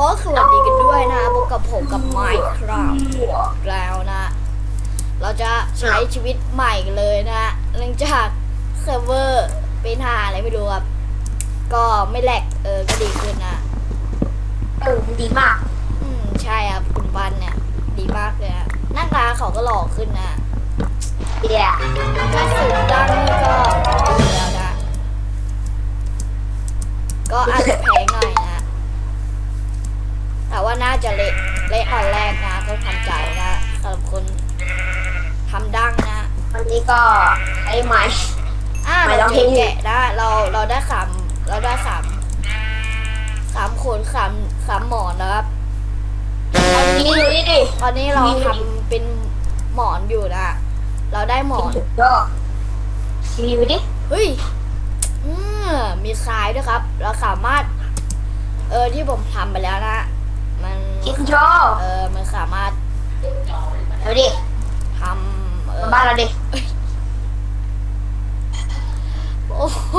ขอสวัสดีกันด้วยนะพบกับผมกับ Minecraft แล้วนะ เราจะใช้ชีวิตใหม่กันเลยนะเนื่องจากเซิร์ฟเวอร์เป็นหาอะไรไม่รู้ครับ ก็ไม่แหลกเออก็ดีขึ้นนะเออดีมาก อืมใช่ครับคุณปันเนี่ย ดีมากเลยนะหน้าตาเขาก็หล่อขึ้นนะเดียถ้าสูงดังนี่ก็ดีแล้วนะ ก็อาจจะแพงหน่อยนะแต่ว่า น่าจะเละเละตอนแรกนะต้องทำใจนะสำหรับคนทำดังนะวันนี้ก็ใช้ไม้ อ่าไม่เราต้องเจอเห็นแกะได้เราเราได้สามเราได้สามสามขนสามสามหมอนนะครับเอาดีดูดิดิ ตอนนี้เรามี ทำเป็นหมอนอยู่นะเราได้หมอน ก็รีวิวดิ เฮ้ยอืมมีทรายด้วยครับ เราสามารถ เออที่ผมทำไปแล้วนะ มันคิดโชว์เออมันสามารถเดี๋ยวดิทำเออมาบ้านเราดิโอ้โห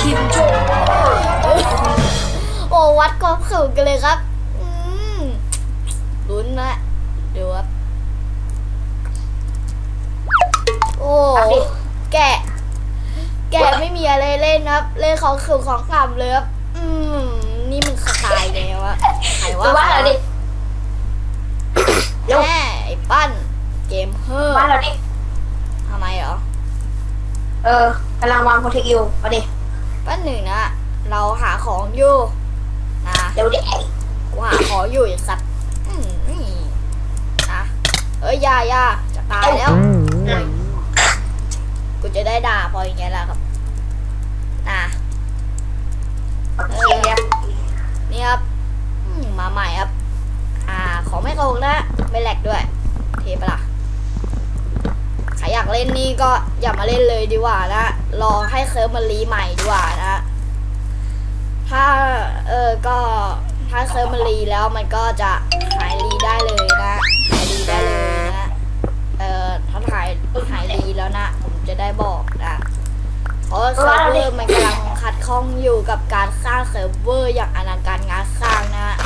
คิดโชว์โอ้วัดความสูงกันเลยครับอืมลุ้นนะดูครับโอ้แกะ แกะไม่มีอะไรเล่นครับ เล่นของสูงของต่ำเลยครับ อืม นี่มันสไตล์แล้วอะใครว่ามาบ้านเราดิเร็วแม่ไอ้ปั้น เกมเฮอร์บ้านเราดิทำไมเหรอ เออกำลังวางโปรเทคอยู่มาดิปั้นหนึ่งนะเราหาของอยู่นะเดี๋ยวดิกูหาของอยู่ไอ้สัตว์อืมนี่นะเอ้ยอยาอยาจะตายแล้วโอ้ยกูจะได้ด่าพออย่างเงี้ยแหละครับนะโอเคเนี่ครับมาใหม่ครับ อ่า ของไม่โกงนะไม่แหลกด้วย เทปะล่ะใครอยากเล่นนี่ก็อย่ามาเล่นเลยดีกว่านะ รอให้เซิร์ฟมันรีใหม่ดีกว่านะ ถ้าเออก็ถ้าเซิร์ฟมันรีแล้วมันก็จะหายรีได้เลยนะหายรีได้เลยนะเออถ้าหายหายรีแล้วนะ ผมจะได้บอกนะเพราะเซิร์ฟเวอร์มันกำลัง ขัดข้องอยู่กับการสร้างเซิร์ฟเวอร์อย่างอลังการงานสร้างนะ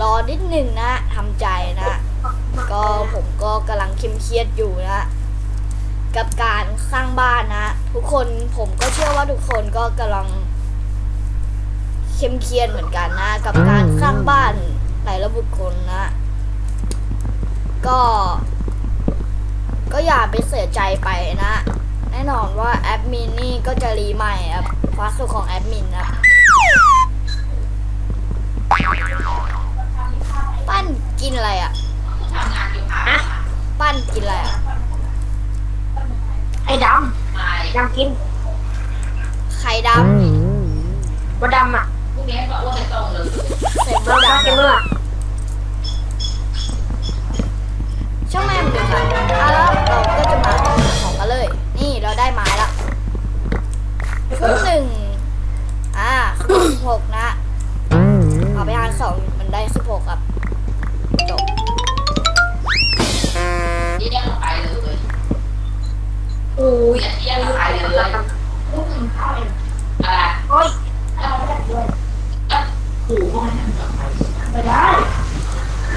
รอนิดหนึ่งนะทำใจนะ ก็ผมก็กำลังเครมเครียดอยู่นะ กับการสร้างบ้านนะ ทุกคนผมก็เชื่อว่าทุกคนก็กำลังเข้มเครียดเหมือนกันนะ กับการสร้างบ้านหลายระบุคคลนะ ก็ ก็อย่าไปเสียใจไปนะ แน่นอนว่าแอดมินนี่ก็จะรีใหม่ครับความสุขของแอดมินนะปั้นกินอะไรอะอะปั้นกินอะไรอะไอ้ดำดำกินไข่ดบดำอะำใส่มเราดบ้านเกมเมอร์ำช่างแม่มเลยค่ะ นเลยนี่เราได้ไม้ละชุดหนึ่งอ่าสิบหกนะ เอาไปหารสองมันได้สิบหกครับจบโอ้ยโอ้ย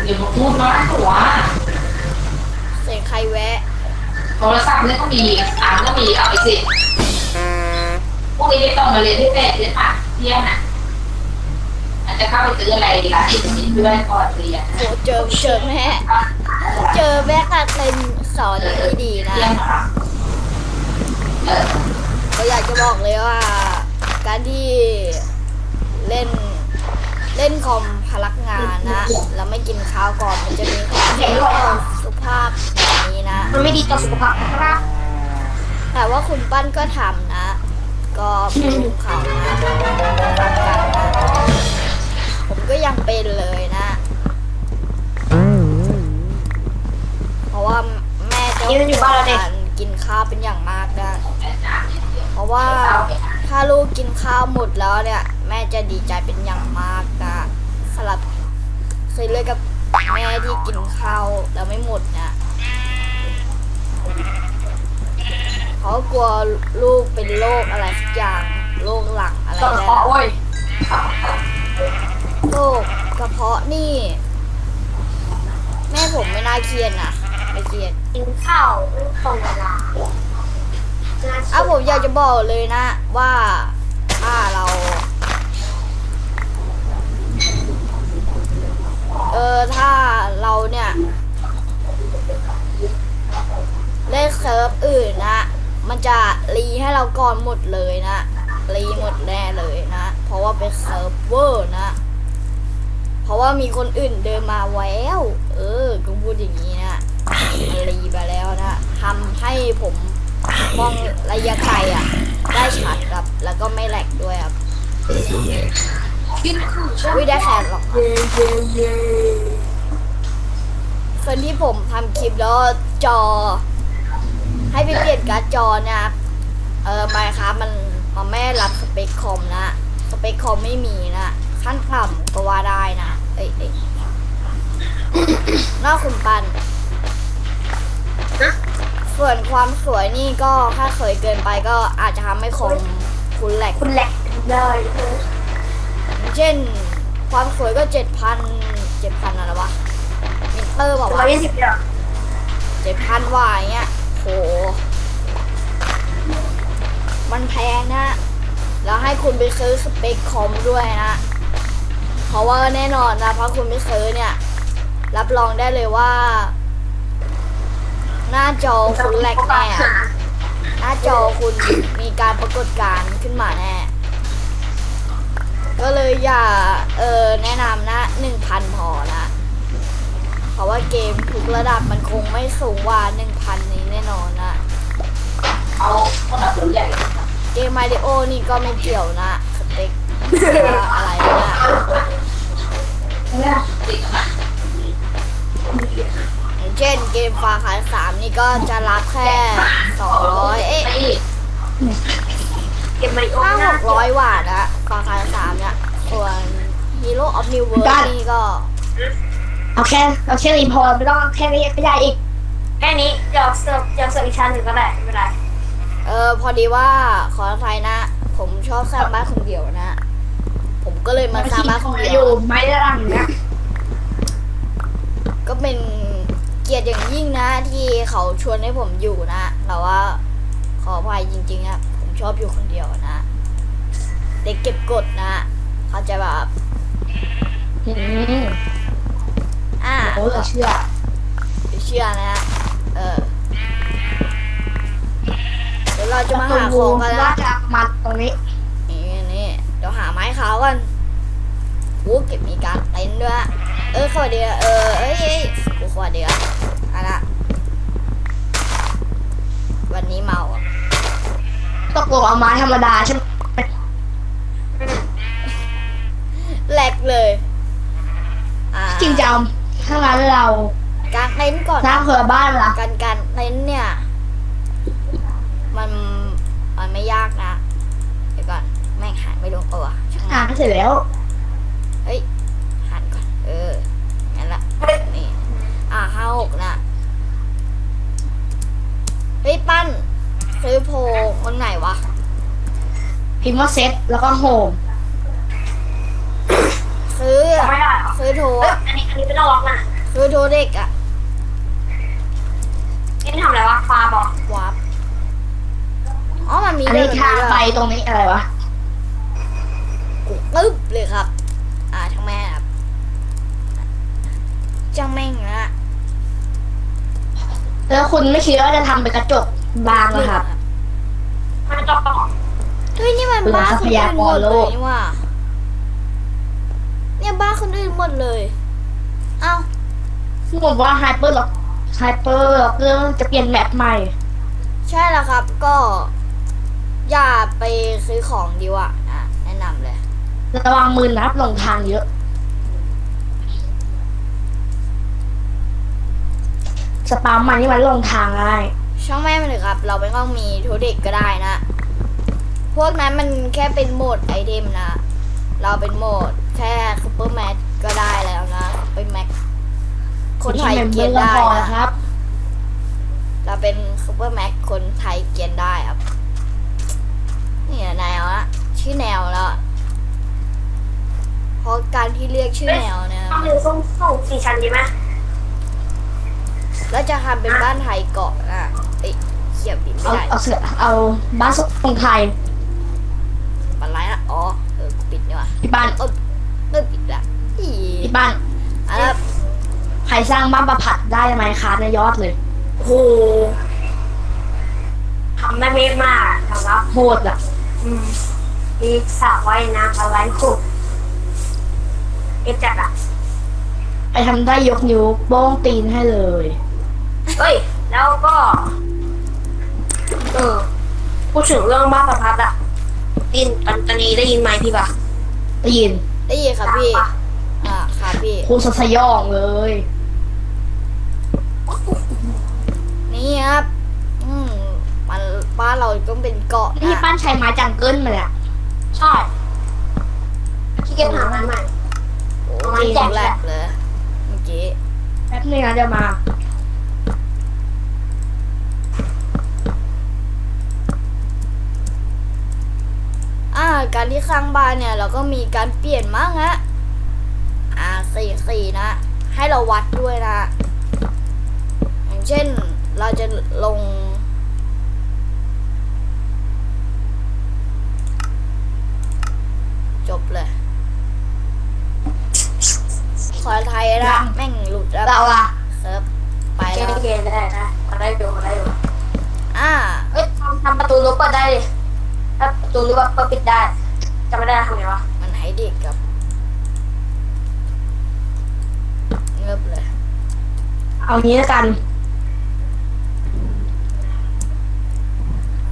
อย่ามาพูดมากหัวเสียงใครแวะ โทรศัพท์เนี่ยก็มีอ่านก็มีเอาไปสิพวกนี้ไม่ต้องมาเรียนที่แปดเลยค่ะเที่ยงอะอาจจะเข้าไปซื้ออะไรร้านที่จะมีเพื่อนก่อนเรียนโหเจอเจอแม่ เจอแม่กัดเป็นสอนที่ดีนะ เที่ยงเหรอเออก็อยากจะบอกเลยว่า การที่เล่นเล่นคอมพลักงานนะ แล้วไม่กินข้าวก่อนมันจะมีความเสียต่อสุข ภาพแบบนี้นะ มันไม่ดีต่อสุขภาพครับแต่ว่าคุณปั้นก็ทำนะ ก็เป็นลูกเขานะทำกันนะผมก็ยังเป็นเลยนะ เพราะว่าแม่จะการกินข้าวเป็นอย่างมากนะเพราะว่าถ้าลูกกินข้าวหมดแล้วเนี่ย แม่จะดีใจเป็นอย่างมากนะสำหรับเคยเลยกับ แม่ที่กินข้าวแล้วไม่หมดนะเขากลัวลูกเป็นโรคอะไรสักอย่างโรคหลังอะไรต่อได้คอโอ้ยโรคกระเพาะนี่ แม่ผมไม่น่าเครียดนะไม่เครียดกินข้าวไม่ตรงเวลาน่าเชื่อะผมอยากจะบอกเลยนะว่าถ้าเรา อื่นนะ มันจะรีให้เราก่อนหมดเลยนะรีหมดแน่เลยนะ เพราะว่าเป็นเซิร์ฟเวอร์นะ เพราะว่ามีคนอื่นเดินมาแววเออก็พูดอย่างนี้นะมันรีไปแล้วนะทำให้ผมมองระยะไกลอะ ได้ชัดครับ แล้วก็ไม่แหลกด้วยครับกินคู่ใช่ไม่ได้แคร์หรอกเย่เย่เย่ส่วนที่ผมทำคลิปแล้วจอ ให้ไปเปลี่ยนการ์ดจอเนี่ยครับเออไปครับมันมันไม่รับสเปคคอมนะ สเปคคอมไม่มีนะขั้นต่ำก็ว่าได้นะ เอ้ยเอ้ยน่าคุณปัน ส่วนความสวยนี่ก็ถ้าสวยเกินไปก็อาจจะทำให้คอมคุณแหลกคุณแหลกเลยเออเช่น ความสวยก็เจ็ดพันเจ็ดพันอะไรวะมิเตอร์บอกร้อว่ายยี่สิบเดียวเจ็ดพันวาอย่างเงี้ยโห มันแพงนะ แล้วให้คุณไปซื้อสเปคคอมด้วยนะ เพราะว่าแน่นอนนะ เพราะคุณไปซื้อเนี่ย รับรองได้เลยว่า หน้าจอคุณแหลกแน่หน้าจอคุณมีการปรากฏการณ์ขึ้นมาแน่ก็เลยอย่า เออแนะนำนะหนึ่งพันพอนะ เพราะว่าเกมทุกระดับมันคงไม่สูงกว่าหนึ่งพัน นี้แน่นอนนะเอาคนละคนใหญ่เกมมาริโอนี่ก็ไม่เกี่ยวนะสเต็กว่าอะไรนะเนี่ยติดกันอย่างเช่นเกมฟาคายสามนี่ก็จะรับแค่สองร้อยเอ๊ะตีเก็บมาริโอห้าหหน้ากร้อยว่าทนะฟาคายสามเนี่ยส่วน Hero of New World นี่ก็ เอาแค่เอาแค่นี้พอไม่ต้องแค่นี้ก็ได้อีก แค่นี้เดี๋ยวเสิร์ฟเดี๋ยวเสิร์ฟอีกชั้นหนึ่งก็ได้ไม่เป็นไรเออพอดีว่าขออภัยนะ ผมชอบสร้างบ้านคนเดียวนะ ผมก็เลยมาสร้างบ้านคนเดีอยวยู่ไม้ระดังนะก็เป็นเกียรติอย่างยิ่งนะ ที่เขาชวนให้ผมอยู่นะแต่ว่าขออภัยจริงๆอะผมชอบอยู่คนเดียวนะเด็กเก็บกดนะเขาใจะแบบอืมอ่าโอ้เราเชื่อเชื่อนะ เออ เดี๋ยวเราจะมาหาของกันว่านะจะมาตรงนี้ นี่นี่เดี๋ยวหาไม้ขาวกันโอ้เก็บมีการเต้นด้วย เออสวัสดีเออเอ้ยเอ้ยกูสวัสดีอะอะนะวันนี้เมาอะตกลงเอาไม้ธรรมดาใช่ไหมแหลกเลยอ่าจริงจังถ้างั้นเรา กางเต็นท์ก่อนสร้างเผื่อบ้านละการการเต็นท์เนี่ย มันมันไม่ยากนะเดี๋ยวก่อนแม่งหายไม่ลงตัวช่างอ่ามันนเสร็จแล้วเฮ้ยหันก่อน เอองั้นละนี่อ่าห้าหกนะเฮ้ยปั้นซื้อโพลคนไหนวะพิมพ์ว่าเซ็ตแล้วก็โฮมซื้อไม่ได้ซื้อโทรเอ้ยอะอันนี้อันนี้ไม่ต้องล็อกนะซื้อโทรเด็กอะ นี่ทำอะไรวะฟาบอกวาร์ปอ๋อมันมีอันด้วยนี้เหรอทางมีด้วยไปเหรอตรงนี้อะไรวะกูปึ๊บเลยครับ อ่าช่างแม่งครับช่างแม่งนะแล้วคุณไม่คิดว่าจะทำเป็นกระจกบางเลยครับ มันก็เฮ้ยนี่มันเปลืองบ้านทรัคพนยาอื่นกหมรดโลเลยกนี่ว่าเนี่ยบ้านคนอื่นหมดเลย เอ้าผมว่าไฮเปอร์ล็อก ไฮเปอร์ล็อกเรื่องจะเปลี่ยนแมปใหม่ ใช่แล้วครับก็ อย่าไปซื้อของดีกว่าอะแนะนำเลย ระวังมือนับลงทางเยอะ สปามมันนี่มันลงทางง่ายช่างแม่งมันเลยครับ เราไม่ต้องมีโทเด็กก็ได้นะ พวกนั้นมันแค่เป็นโหมดไอเทมนะ เราเป็นโหมดแค่ซูเปอร์แมทก็ได้แล้วนะเป็นแม็ก คนไทยเกียนได้พอนะครับ เราเป็นซูเปอร์แม็กคนไทยเกียนได้ครับ นี่แนวอะชื่อแนวแล้วราะการที่เรียกชื่อแนวเนี่ยต้องมีส่งส่งสี่ชั้นดีไหมแล้วจะทำเป็นบ้านไทยเกาะนะเอ้ยเขียบบินไม่เอาได้เอาเสือเอาบ้านทรงไทยปันไรนะอ๋อเออกูปิดนี่หว่าที่บ้านเออเลิกปิดละอีที่บ้านอะแล้ว ใครสร้างบ้านประผัดได้ไหมคะในยอดเลยโอ้โหทำได้เมฆมากทำรับโหดอะ อืมมีสระว่ายน้ำอะไรขุดเอ็ดจัดอะไอทำได้ยกนิ้วโป้งตีนให้เลยเอ้ย แล้วก็ เออพูดถึงเรื่องบ้านประพัดอะดินตอนตอนนี้ได้ยินไหมพี่ปะได้ยินได้ยินครับพี่ปะอ่าครับพี่ ครูสสยองเลย มันบ้านเราต้องเป็นเกาะนี่นะปั้นใช้ไม้จังเกิลมาเนี่ยใช่พี่เก็บหามันใหม่ โอ้เอาไม้ยแจก แหลกเลยเมื่อกี้แป๊บนึงนะเดี๋ยวมา อ่า การที่สร้างบ้านเนี่ย เราก็มีการเปลี่ยนมั่งฮะอ่าสี่สี่นะ ให้เราวัดด้วยนะ อย่างเช่นเราจะลง จบเลย ข อไทยนะ แม่งหลุดแล้วเราอะเซิร์ฟไปเกแล้วมเกมได้นะมาได้อยู่มาได้อยู่อ่าเอ้ยทำทำประตูรั้วเปิดได้ดิถ้าประตูรั้วเปิดปิดได้จำไม่ได้ทำไงวะมันให้เด็กกับเงือบเลยเอางี้แล้วกัน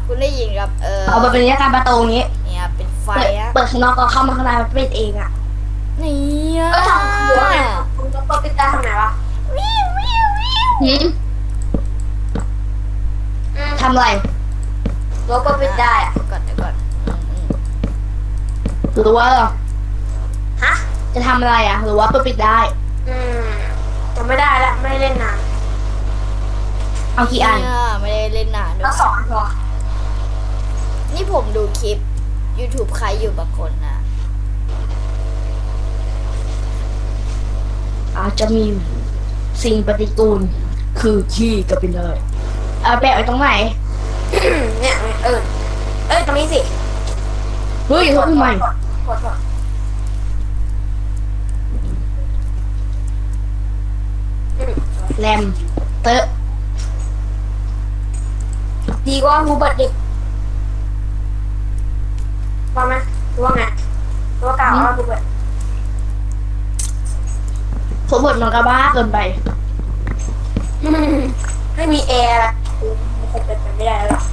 คุณได้ยินครับเออเอาไปเป็นนิยการประตูนี้เนี่ยเป็นไฟเปิดอะเปิดข้างนอกก็เข้ามาข้างในมันเป็นเองอะ นี่อะก็ทำรั้วไงรั้วเปิดปิดได้ทำไงวะวิววิววิวหืมอืมทำอะไรรั้วเปิดปิดได้อะเดี๋ยวก่อนเดี๋ยวก่อนอืมอืมหรือว่าเหรอฮะจะทำอะไรอะหรือว่าเปิดปิดได้ อืมจำไม่ได้แล้วไม่ได้เล่นนานเอากี่อันเนี่ยไม่ได้เล่นนานด้วแล้ยวสองอันพอนี่ผมดูคลิป YouTube ใครอยู่บางคนนะ อาจจะมีสิ่งปฏิกูล คือขี้ก็เป็นเลยเอาแปะไว้ตรงไหน เนี่ยเออเอ้ยตรงนี้สิเฮ้ยทำไมกดกดอืมแรมเตอะดีกว่าฮูเบิร์ตดิว่าไหมรู้ว่าไงรู้ว่าเก่าว่าฮูเบิร์ต ผมบดมันก็บ้าเกินไปอืมไม่มีแอร์ละคงเป็นไปไม่ได้แล้วหรอก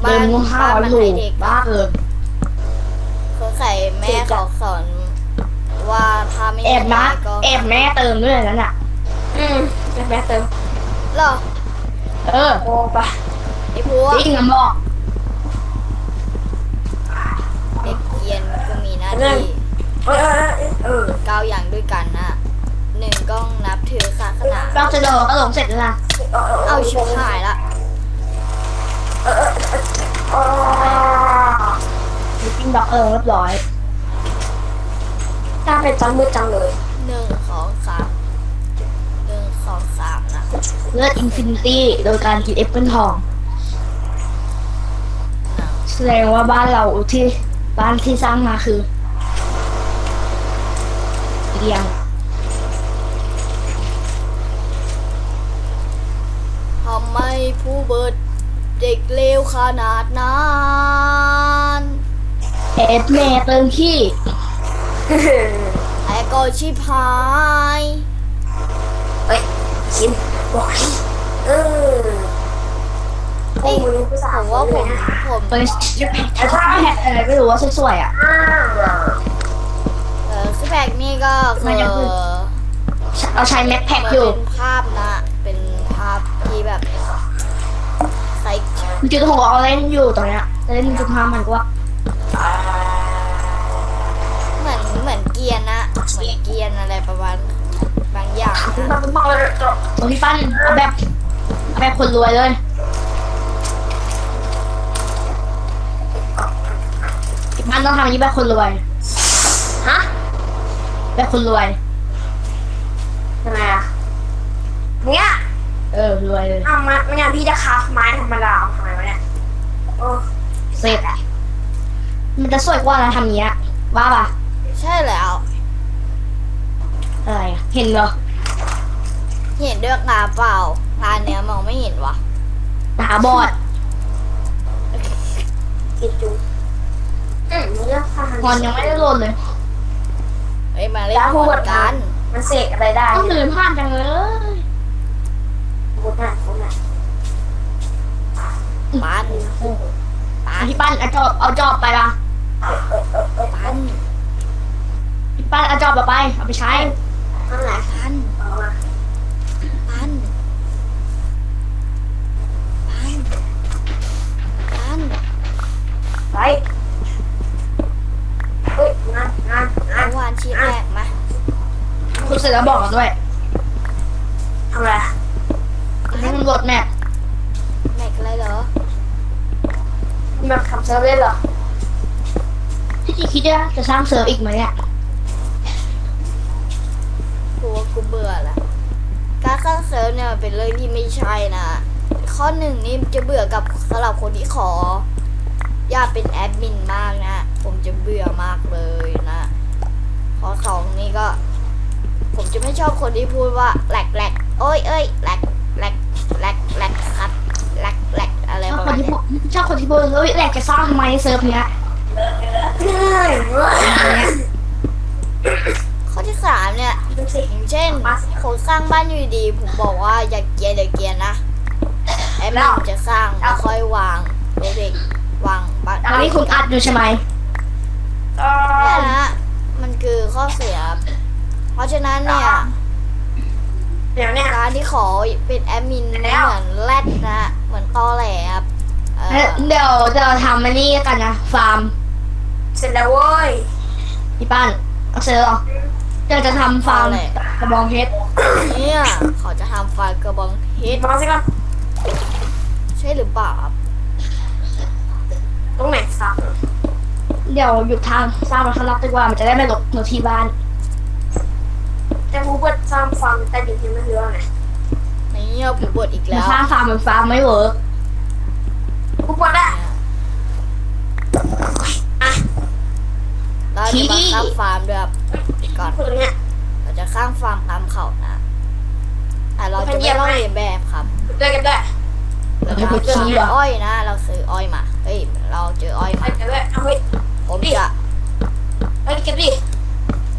เดินงูห้าบ้านวมันอยู่ให้เด็กบ้าเกินเขาใส่แม่เขาสอนว่าถ้าไม่แอบนะมีก็แอบแม่เติมด้วยนั่นน่ะ อืมแม่เติมเหรอเออโอ้ปะไอ้พวกจริงนะบอกเด็กเรียนก็มีหน้าที่เออเออเออเออเก้าอย่างด้วยกันนะ หนึ่งก็นับถือศาสนาเราจะโดนก็หลงเสร็จแล้วนะเอาชิบหายละเออเออเออมีปิ้งบล็อกเออเรียบร้อยถ้าเป็นจังมืดจังเลยหนึ่งสองสามหนึ่งสองสามนะเลือดอินฟินิตี้โดยการกินแอปเปิลทองหนึ่งแสดงว่าบ้านเราที่บ้านที่สร้างมาคือเรียง กเลวขนาดนั้นเอสเมเติมขี้ไอ้ก็ชิบหายเฮ้ยคิมบอกให้เออพวกมึงผู้สาผวมว่าผมเลยนะผมเป็นชิปแพคแพคอะไรไม่รู้ว่าสวยๆอะอ้าวเออคือแพกนี่ก็คืมันอจะขึ้นเราใช้แม็กแพคมันอยู่เป็นภาพ จุดหกเอาเล่นอยู่ตรงเนี้ยแต่เล่นจุดห้ามันก็ว่าเหมือนเหมือนเกียร์นะเหมือนเกียร์อะไรประมาณบางอย่างมันนะเป็นบอกเลยจบตรงที่ปั้นเอาแบบเอาแบบคนรวยเลยที่ปั้นต้องทำอย่างนี้แบบคนรวยฮะแบบคนรวยทำไมอะเนี่ยเออรวยเลยอ้าวมันไม่งั้นพี่จะคราฟไม้ธรรมดาเอาทำไมวะ เนี่ยโอ้เสร็จมันจะสวยกว่านะทำอย่างเงี้ยว่าป่ะใช่แล้ว อะไรอะเห็นเหรอเห็นด้วยตาเปล่างานเนี้ยมองไม่เห็นวะตาบอดกินจุงอืมเลือกทหารงอนยังไม่ได้โดนเลยเฮ้ยมาเล่นหมดกัน มันเสกอะไรได้ต้องเดินผ่านจังเลยพูดหน่อยพูดหน่อยปัน ปัอะนพี่ปั้นเอาจอบเอาจอบไปป่ะปันพี่ปั้นเอาจอบเราไป เอาไปใช้นั่นแหละปันเอามาปันปันปันไปเฮ้ยงานงานงานเมื่อวานชีพแรกมาคุณเสร็จแล้วบอกกันด้วยทำอะไรให้มันโหลดแมพ แม็กอะไรเหรอ แบบทำเซิร์ฟเล่นเหรอที่จริงคิดว่าจะสร้างเซิร์ฟอีกไหมเนี่ยกูว่ากูเบื่อละการเข้าเซิร์ฟเนี่ยมันเป็นเรื่องที่ไม่ใช่นะ ข้อหนึ่งนี่จะเบื่อกับสำหรับคนที่ขอ อยากเป็นแอดมินมากนะ ผมจะเบื่อมากเลยนะข้อสองนี่ก็ ผมจะไม่ชอบคนที่พูดว่าแหลกแหลกโอ้ยเอ้ยแหลกแหลกแหลกแหลกครับแหลกแหลกอะไรประมาณนี้ ชอบคนที่พูดเฮ้ยแหลกจะสร้างทำไมเซิร์ฟเนี้ยข้อที่สามเนี่ยอย่างเช่นคนสร้างบ้านอยู่ดีๆผมบอกว่าอย่าเกลียร์อย่าเกลียร์นะแอดมินจะสร้างแล้วค่อยวางโปรเจกต์วางบ้านตอนนี้คุณอัดอยู่ใช่ไหมเนี่ยนะมันคือข้อเสีย เพราะฉะนั้นเนี่ยเดี๋ยวเนี่ยการที่ขอเป็นแอดมินไม่แล้วเหมือนแรดนะ เหมือนตอแหลครับ เออเดี๋ยวเดี๋ยวทำอันนี้กันนะ ฟาร์มเสร็จแล้วเว้ยพี่ปั้นเอาเสร็จแล้วเหรอเดี๋ยวจะทำฟาร์มกระบองเพชรเนี่ยเขาจะทำไฟกระบองเฮดมาสิก่อนใช่หรือเปล่าครับตรงไหนสักเดี๋ยวหยุดทางสร้างมันข้างนอกดีกว่ามันจะได้ไม่หลบหนูที่บ้าน แต่ผู้เปิดสร้างฟาร์มแต่ดินที่ไม่เรื่องไงเนี่ยผมบดอีกมันแล้วสร้างฟาร์มมันฟาร์มไม่เวิร์ก ผู้เปิดอะเราจะมาสร้างฟาร์มด้วยครับก่อนผู้เนี่ยเราจะสร้างฟาร์มตามเขานะแต่เราจะไม่ต้องเรียนแบบครับ ด้วยกันด้วยเราจะเอาซื้ออ้อยนะ เราซื้ออ้อยมา เฮ้ย เราเจออ้อยไปมากันด้วยเอาเฮ้ยผมจะไปกันดิ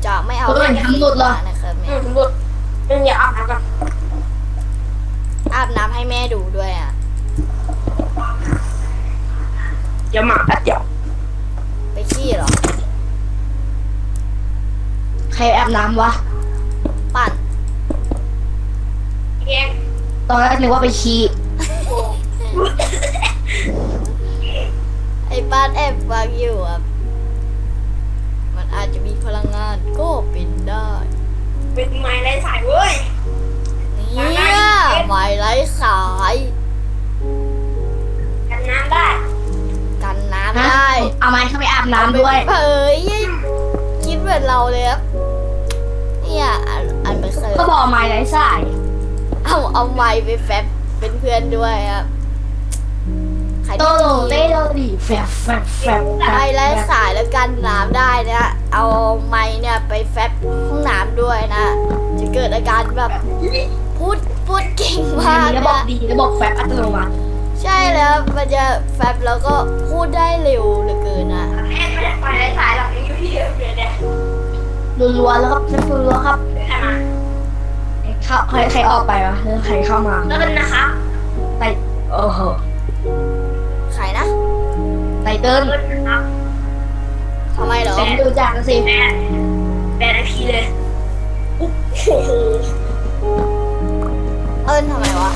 จะไม่เอาเฮ้ยทำหลุดเหรอ นะครับอืแม่มหลุด เดี๋ยวหมาแป๊บเดียวไปขี้เหรอ ใครอาบน้ำวะ ปั่นเองตอนแรกนึกว่าไปขี้โอ้ไอ้บ้านแอบฟังอยู่อะ มันอาจจะมีพลังงานก็เป็นได้ เป็นไม้ไร้สายเว้ย เนี่ยไม้ไร้สาย เอาไม้เข้าไปอาบน้ำด้วยเฮ้ยคิดเหมือนเราเลยครับเนี่ยอันอันไม่เคยก็บอกไม้ไร้สายเอาเอาไม้ไปแฟบเป็นเพื่อนด้วยครับใครโตที่โลมีเต้โลดีแฟบแฟบแฟบแฟบไม้ไร้สายแล้วกันน้ำได้นะเอาไม้เนี่ยไปแฟบห้องน้ำด้วยนะ จะเกิดอาการแบบพูดพูดเก่งมากระบบนะดีระบบแฟบอัตโนมัติ ใช่แล้วมันจะแฟบแล้วก็พูดได้เร็วเหลือเกินนะแม่ไม่ได้ไม้ไร้สายหรอกยังอยู่ที่เดิมเลยเนี่ยรัวๆแล้วครับรัวๆครับใช่ไหมเข้าใครใครออกไปวะหรือใครเข้ามาแล้วกันนะคะไตโอ้โหใครนะไตเติ้ลเลิศนะครับทำไมเหรอผมดูจากสิแบนแบนไอพีเลยโอ้โหเอิญทำไมวะ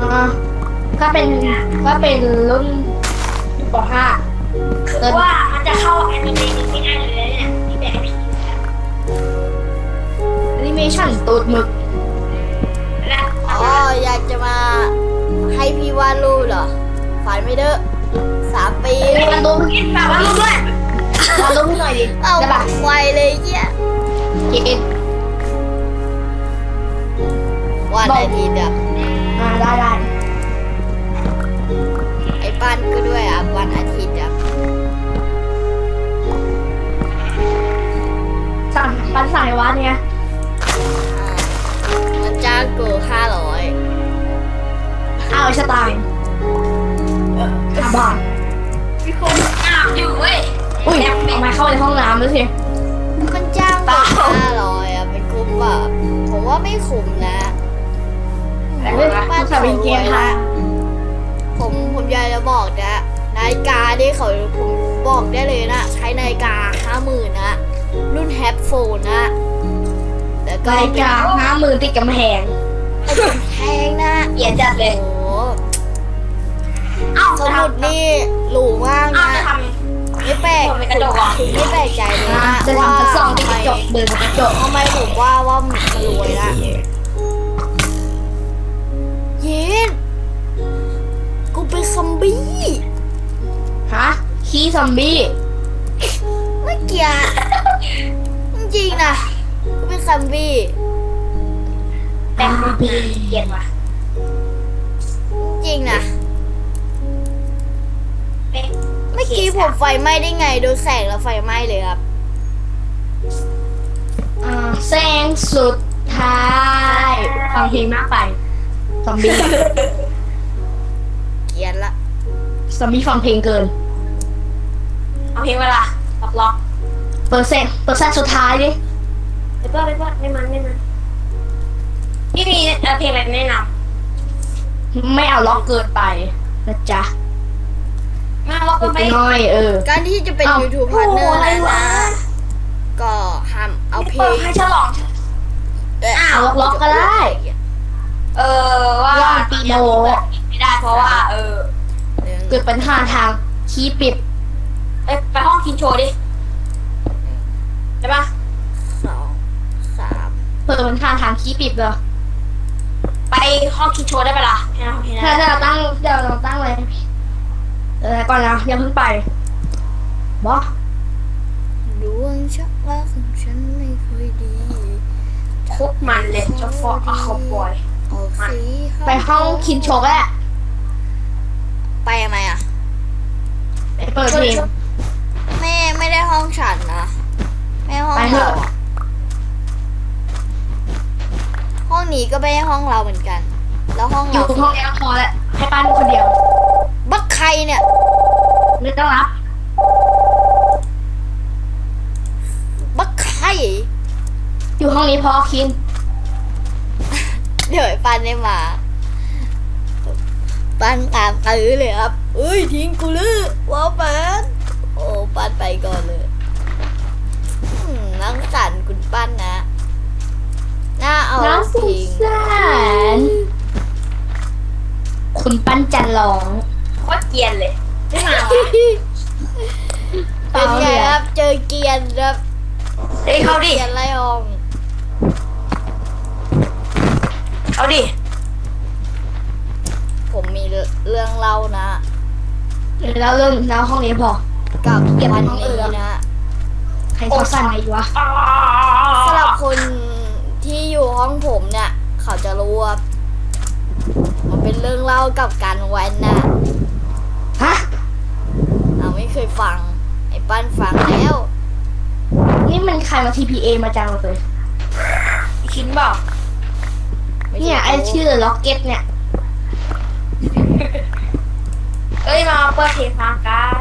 อ่า ก็เป็นก็เป็นรุ่นยุคปคือว่ามันจะเข้าแอนิเมชันไม่ได้เลยเนี่ยที่แบนไอพี .5 แอนิเมชั่นตูดหมึกแล้วอ๋ออยากจะมาให้พี่วาดรูปเหรอฝันไม่เด้อสามปีวาดรูปกินแบบว่าลูกด้วยวาดรูปให้หน่อยดิเอาได้ปะไวเลยเยี่ยกินวันอาทิตย์อะอ่าได้ได้ไอ้ ปั้นก็ด้วยอะวันอาทิตย์อะสั่งปันสายวัดเนี่ยอ่ามันจ้างกูห้าร้อยเอาสไตล์ห้าบาทมีคนอ้าวอยู่เว้ยอุ้ยเอาไม้เข้าไปในห้องน้ำด้วยสิมันจ้างกูห้าร้อยอะเป็นคุ้มแบบผมว่าไม่คุ้มนะแต่ว่าบ้านสาเขามีรเกีวยยร์ละค่ะ ผมผมอยากจะบอกนะนาฬิกาที่เขาผมบอกได้เลยนะ ใช้นาฬิกาห้าหมื่นนะ รุ่นแฮปโฟนนะแต่ก็นาฬิกาห้าหมื่นติดกำแพงแพงนะเกียร์จัดเลยโอ้โหเอ้าสมุดนี่หรูมากเอ้านะจะทไม่แปลกำเป็นกระจกเหรอไม่แปลกใจเลยอ่านะจะว่าทำทั้งสองติดทำกไมระจกเดินกระจกทำไมผมว่าว่ามันรวยนะเย็นกู เป็นซอมบี้ฮะขี้ซอมบี้เมื่อกี้อะจริงๆนะกูเป็นซอมบี้แต่ซอมบี้เกียร์ว่ะจริงนะเป็นเมื่อกี้ผมไฟไหม้ได้ไงโดนแสงแล้วไฟไหม้เลยครับอ่าแสงสุดท้ายฟังเพลงมากไปซอมบี้เกลียนละ ซอมบี้ฟังเพลงเกิน เอาเพลงเวลาล็อกล็อกเปอร์เซ็นต์เปอร์เซ็นต์สุดท้ายดิไปเพื่อนไปเพื่อนไม่มันไม่มันพี่มีเอ่อเพลงอะไรแนะนไม่เอาล็อกเกินไปนะจ๊ะำมาล็อกเกิก็นไปไม่หน้อยเออ การที่จะเป็น เอ้า YouTube โอ้ Partner อะไรนะวะนะก็ห้ามเอาเพลเปิดงให้ฉลองเอ้ยอ้าวล็อกๆก็ได้ เออว่าว่าปีโนไม่ได้เพราะว่า เออ หนึ่งเกิดปัญหาทางคีย์ปิดไปไปห้องกินโชว์ดิได้ปะสองสามเปิดปัญหาทางคีย์ปิดเหรอไปห้องกินโชว์ได้ปะล่ะให้เราให้ถ้าเราเราตั้งเดี๋ยวเราตั้งเลยเออก่อนนะอย่าเพิ่งไปบอดวงชักว่าของฉันไม่ค่อยดีโคตรมันเลยเจ้าฟอร์อะคาวบอยออกสีไปห้องคินโชกแหละ ไปทำไมอะไปเปิดเพลงไม่ไม่ได้ห้องฉันนะไม่ห้องไปเถเราอะอะห้องนี้ก็ไม่ใช่ห้องเราเหมือนกัน แล้วห้องอยู่เราห้องนี้ก็พอแล้วให้ป้าดูคนเดียวบักใครเนี่ย ไม่ต้องรับบักใครอยู่ห้องนี้พอคิน เดี๋ยวไอ้ปันได้มา ปันตามตื้อเลยครับเอ้ยทิ้งกูเลยว้าวปันโอ้ปันไปก่อนเลยอืมนังสันคุณปั้นนะน่าเอาน้องสุทิ้งสานคุณปั้นจันร้องโคตรเกรียนเลยไม่มาวะเป็นไงครับ เจอเกียร์ครับเฮ้ยเขาดิเกียร์ไล่อองเขาดิผมมี เรื่องเล่านะแล้วเรื่องแล้วห้องนี้พอ กับเก็บไว้วันห้องอื่นี้นนะใครเขาสั่นอะไรอยู่วะสำหรับคนที่อยู่ห้องผมเนี่ย เขาจะรู้ว่ามันเป็นเรื่องเล่ากับการแว้นนะฮะเราไม่เคยฟัง ไอ้ปั้นฟังแล้ว นี่มันใครมา TPA มาจังเลยคินบอกม่ใช่เนี่ยไอชื่อล็อกเก็ตเนี่ย เอ้ยมาเปิดเพลงฟังกัน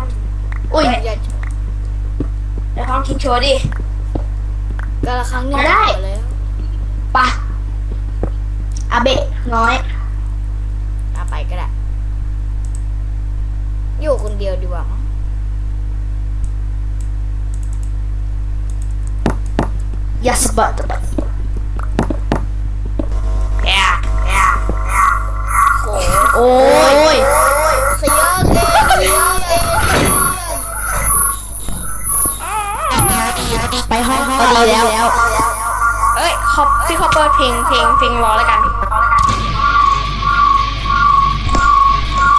อุ้ยอย่าเดี๋ยวห้องกินโชว์ดิกระครั้งหนึงมาได้พอแล้วปะอาเบะน้อยเอาไปก็ได้ อยู่คนเดียวดีกว่ามั้งอย่าสะบัด โอ้ยขยอนเลยไปห้องพอดีแล้ว เอ้ยขอบพี่ขอเปิดเพลงเพลงเพลงรอแล้วกัน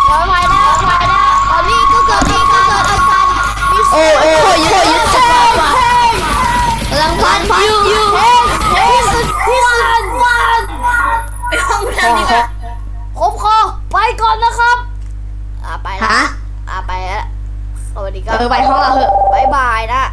รอไปได้รไปได้ตอนนี้ก็เกิดนี่ก็เกิดอาการโอ้โอ้ยโอ้ยยึดจับวะกำลังพันพันยู่เฮ้ยที่สุดที่สุดวันไปห้องน้ำดีกว่า อนนะครับอ่าไปละฮะอ่าไปแล้วสวัสดีครัเอบอไปห้องเราเถอะบายบายนะจุกกูเลย